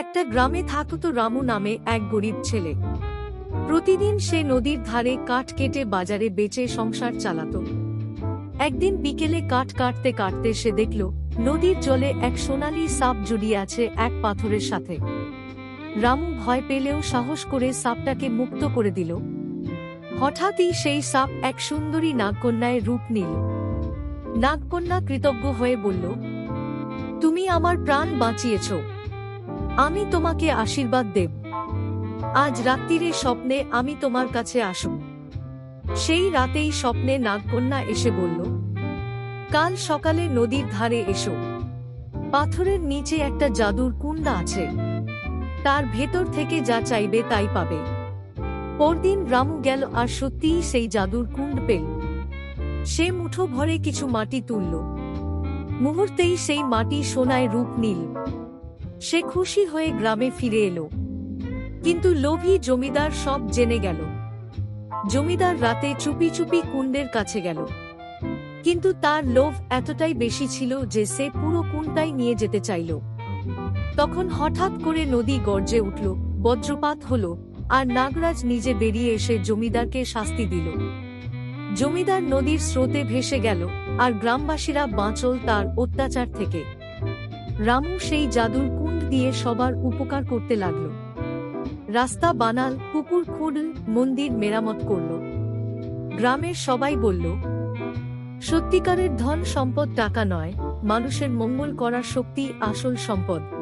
একটা গ্রামে থাকত রামু নামে এক গরিব ছেলে। প্রতিদিন সে নদীর ধারে কাঠ কেটে বাজারে বেচে সংসার চালাত। একদিন বিকেলে কাঠ কাটতে কাটতে সে দেখল, নদীর জলে এক সোনালি সাপ জড়িয়ে আছে এক পাথরের সাথে। রামু ভয় পেলেও সাহস করে সাপটাকে মুক্ত করে দিল। হঠাৎই সেই সাপ এক সুন্দরী নাগকন্যায় রূপ নিল। নাগকন্যা কৃতজ্ঞ হয়ে বলল, তুমি আমার প্রাণ বাঁচিয়েছ। আমি তোমাকে আশীর্বাদ দেব। আজ রাত্রিরে স্বপ্নে আমি তোমার কাছে আসব। সেই রাতেই স্বপ্নে নাগকন্যা এসে বলল, কাল সকালে নদীর ধারে এসো। পাথরের নিচে একটা জাদুর কুণ্ডা আছে। তার ভেতর থেকে যা চাইবে তাই পাবে। পরদিন রামু গেল আর সত্যিই সেই জাদুর কুণ্ড পেল। সে মুঠো ভরে কিছু মাটি তুলল। মুহূর্তেই সেই মাটি সোনায় রূপ নিল। সে খুশি হয়ে গ্রামে ফিরে এলো। কিন্তু লোভী জমিদার সব জেনে গেল। জমিদার রাতে চুপি চুপি কুণ্ডের কাছে গেল। কিন্তু তার লোভ এতটাই বেশি ছিল যে সে পুরো কুণ্ডটাই নিয়ে যেতে চাইল। তখন হঠাৎ করে নদী গর্জে উঠল, বজ্রপাত হল, আর নাগরাজ নিজে বেরিয়ে এসে জমিদারকে শাস্তি দিল। জমিদার নদীর স্রোতে ভেসে গেল, আর গ্রামবাসীরা বাঁচল তার অত্যাচার থেকে। রামু সেই জাদুর দিয়ে সবার উপকার করতে লাগল। রাস্তা বানাল, পুকুর খুঁড মন্দির মেরামত করল। গ্রামের সবাই বলল, সত্যিকারের ধন সম্পদ টাকা নয়, মানুষের মঙ্গল করার শক্তি আসল সম্পদ।